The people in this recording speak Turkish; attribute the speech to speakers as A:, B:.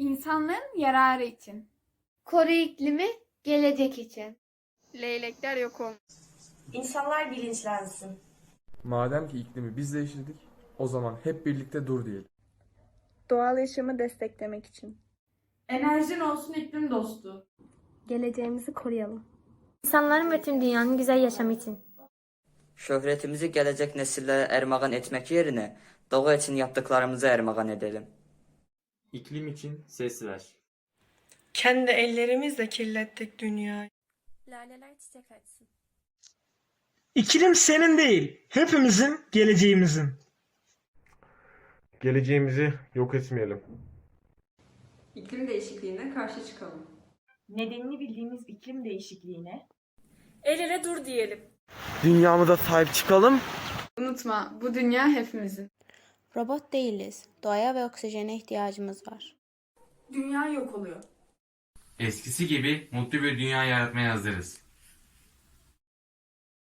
A: İnsanlığın yararı için.
B: Koru iklimi gelecek için.
A: Leylekler yok olmasın.
C: İnsanlar bilinçlensin.
D: Madem ki iklimi biz değiştirdik, o zaman hep birlikte dur diyelim.
E: Doğal yaşamı desteklemek için.
F: Enerjin olsun iklim dostu.
G: Geleceğimizi koruyalım. İnsanların ve tüm dünyanın güzel yaşamı için.
H: Şöhrətimizi gələcək nəsillərə ərmağan etmək yerinə doğa için yaptıklarımızı ərmağan edelim.
I: İklim için ses ver.
C: Kendi ellerimizle kirlettik dünyayı.
G: Laleler çiçek açsın.
J: İklim senin değil, hepimizin, geleceğimizin.
D: Geleceğimizi yok etmeyelim.
F: İklim değişikliğine karşı çıkalım.
C: Nedenini bildiğimiz iklim değişikliğine
F: El ele dur diyelim.
D: Dünyamıza sahip çıkalım.
A: Unutma bu dünya hepimizin.
G: Robot değiliz. Doğaya ve oksijene ihtiyacımız var.
F: Dünya yok oluyor.
I: Eskisi gibi mutlu bir dünya yaratmaya hazırız.